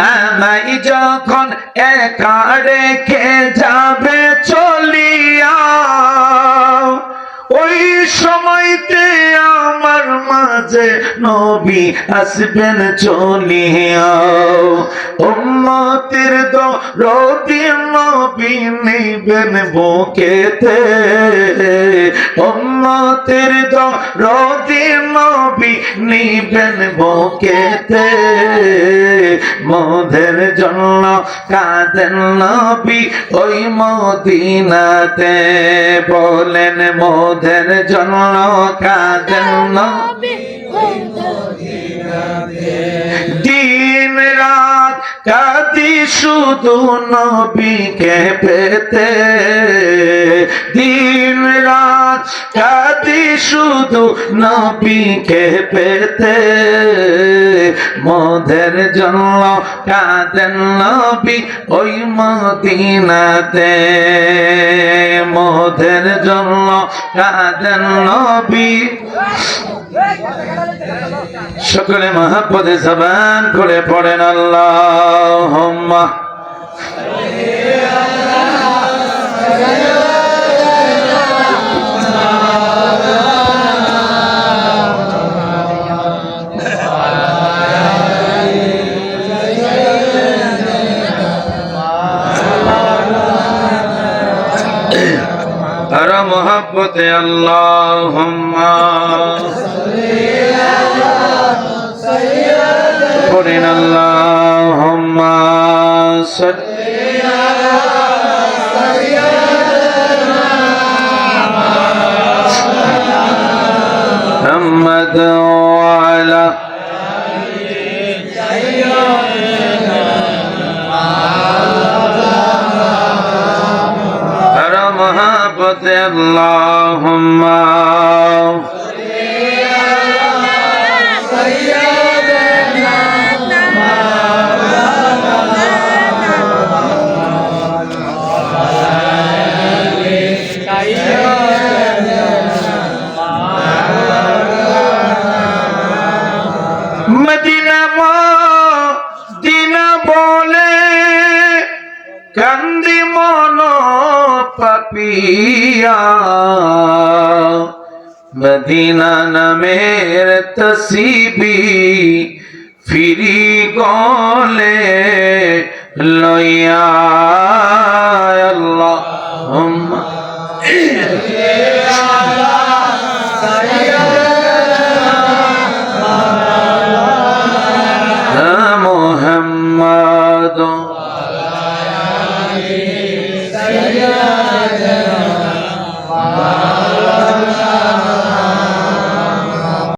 আমাই যখন একা রেখে যাবে, চলিয়া। ওই সময়তে আমার মাঝে নবী আসবেন, চলিয়া। উম্মতের দরদি নবী নিবেন বুকেতে। উম্মতের দরদি নবী নিবেন বুকেতে। মোদের জন্য কাঁদেন নবী ওই মদিনাতে। বলেন মোদের জন্য কাঁদেন নবী ওই কাঁদি শুধু নবীকে পেতে দিন রাত শুধু নবীকে পেতে। মোদের জন্য কাঁদেন নবী ওই মদিনাতে। মোদের জন্য কাঁদেন নবী। সকলে মহাপদে জবান করে পড়েন আল্লাহ আর মহাপতে আল্লাহ পড়েন আল্লাহ محمد وعلى محبت اللهم পাপিয়া মদিনা নামের তসিবি ফিরি গলে লইয়া আল্লাহ